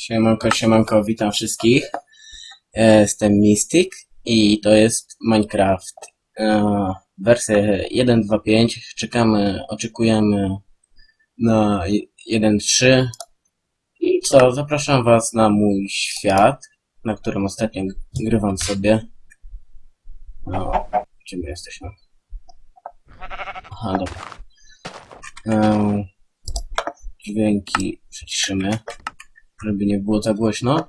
Siemanko, siemanko, witam wszystkich. E, Jestem Mystic i to jest Minecraft. E, Wersja 1.2.5. Czekamy, oczekujemy na 1.3. I co, zapraszam was na mój świat, na którym ostatnio grywam sobie. No, gdzie my jesteśmy? Aha, dobra. E, Dźwięki przyciszymy żeby nie było za głośno.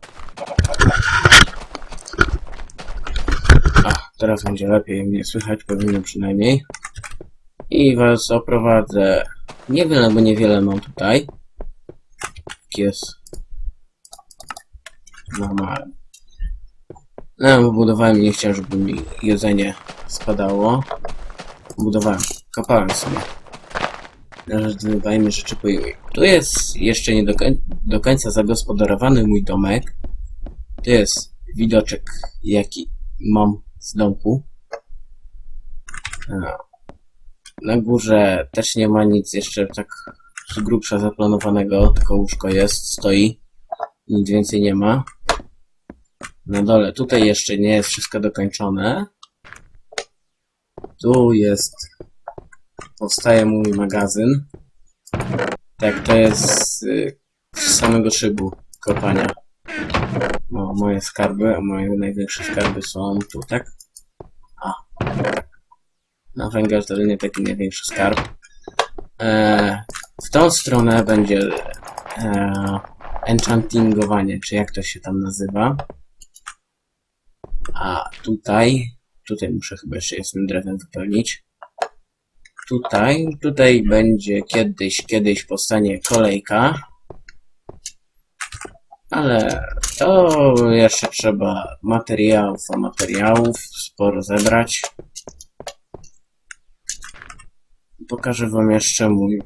Teraz będzie lepiej mnie słychać, powinno przynajmniej. I was oprowadzę. Niewiele, bo niewiele mam tutaj. Jest normalny. No, budowałem i nie chciałem, żeby mi jedzenie spadało. Budowałem, kopałem sobie. Nazywajmy rzeczy po. Tu jest jeszcze nie do, do końca zagospodarowany mój domek. Tu jest widoczek, jaki mam z domku. Na górze też nie ma nic jeszcze tak z grubsza zaplanowanego, tylko łóżko jest, stoi. Nic więcej nie ma. Na dole, tutaj jeszcze nie jest wszystko dokończone. Tu jest powstaje mój magazyn. Tak, to jest y, z samego szybu kopania. No, moje skarby, a moje największe skarby są tu, tak? A. Na węgiel to nie taki największy skarb. E, w tą stronę będzie e, enchantingowanie, czy jak to się tam nazywa. A tutaj, tutaj muszę chyba jeszcze jestem drewnem wypełnić tutaj. Tutaj będzie kiedyś, kiedyś powstanie kolejka. Ale to jeszcze trzeba materiałów, a materiałów sporo zebrać. Pokażę wam jeszcze mój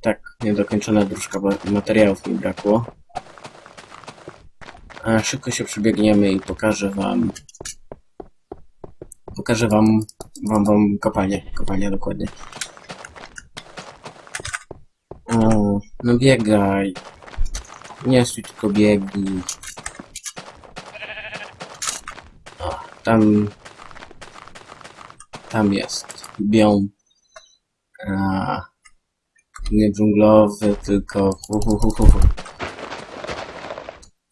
tak niedokończona dróżka, bo materiałów mi brakło. A szybko się przebiegniemy i pokażę wam pokażę wam wam, wam kopalnię, kopalnię dokładnie. O, no biegaj. Nie stój, tylko biegnij. O, tam... Tam jest. Biom. A, nie dżunglowy, tylko... Hu, hu, hu, hu.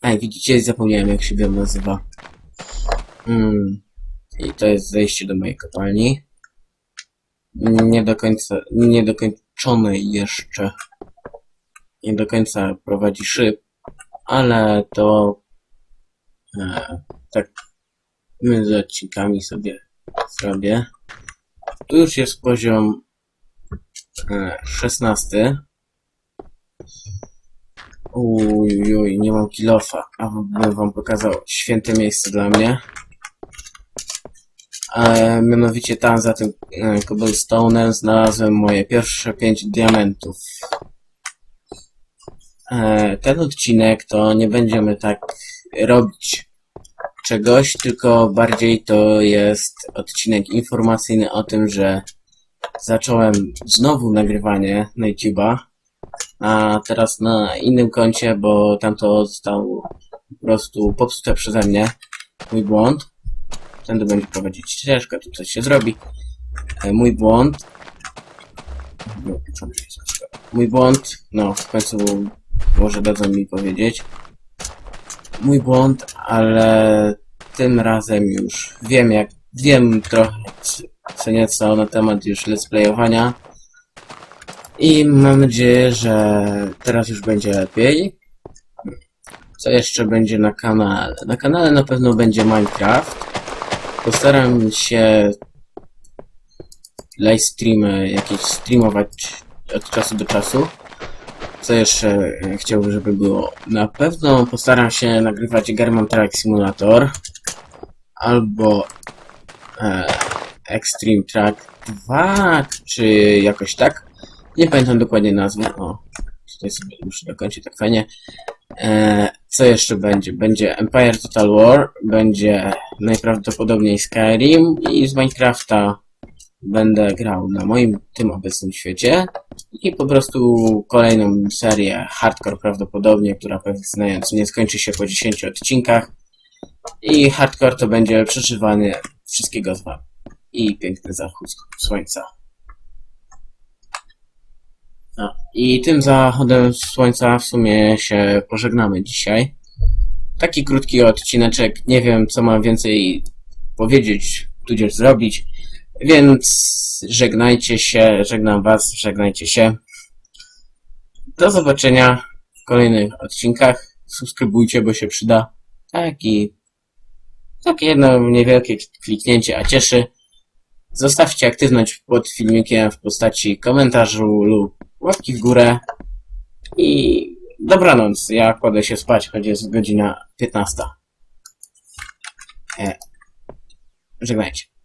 Ej, widzicie, zapomniałem jak się biom nazywa. Hmm. I to jest zejście do mojej kopalni. Nie do końca, nie dokończone jeszcze. Nie do końca prowadzi szyb, ale to e, tak między odcinkami sobie zrobię. Tu już jest poziom e, 16. Uj, uj, nie mam kilofa, a bym wam pokazał święte miejsce dla mnie. E, mianowicie tam za tym e, cobblestone'em znalazłem moje pierwsze pięć diamentów. E, ten odcinek to nie będziemy tak robić czegoś, tylko bardziej to jest odcinek informacyjny o tym, że zacząłem znowu nagrywanie na YouTube'a, a teraz na innym koncie, bo tamto zostało po prostu popsute przeze mnie. Mój błąd. Tędy będzie prowadzić ścieżka, tu coś się zrobi. E, mój błąd. No? Mój błąd, no w końcu może dadzą mi powiedzieć. Mój błąd, ale tym razem już wiem jak, wiem trochę co nieco na temat już let's playowania. I mam nadzieję, że teraz już będzie lepiej. Co jeszcze będzie na kanale? Na kanale na pewno będzie Minecraft. Postaram się live streamy jakieś streamować od czasu do czasu. Co jeszcze chciałbym, żeby było? Na pewno postaram się nagrywać German Track Simulator albo e, Extreme Track 2, czy jakoś tak. Nie pamiętam dokładnie nazwy. O, tutaj sobie muszę dokończyć tak fajnie. E, co jeszcze będzie? Będzie Empire Total War, będzie najprawdopodobniej Skyrim i z Minecrafta będę grał na moim tym obecnym świecie. i po prostu kolejną serię Hardcore prawdopodobnie, która pewnie nie skończy się po 10 odcinkach. I Hardcore to będzie przeżywany wszystkiego z wami. I piękny zachód słońca. No, I tym zachodem słońca w sumie się pożegnamy dzisiaj. Taki krótki odcineczek, nie wiem co mam więcej powiedzieć, tudzież zrobić, więc żegnajcie się, żegnam was, żegnajcie się. Do zobaczenia w kolejnych odcinkach. Subskrybujcie, bo się przyda. Tak i takie jedno niewielkie kliknięcie, a cieszy. Zostawcie aktywność pod filmikiem w postaci komentarzu lub łapki w górę. I dobranoc. Ja kładę się spać, choć jest godzina 15. E, żegnajcie.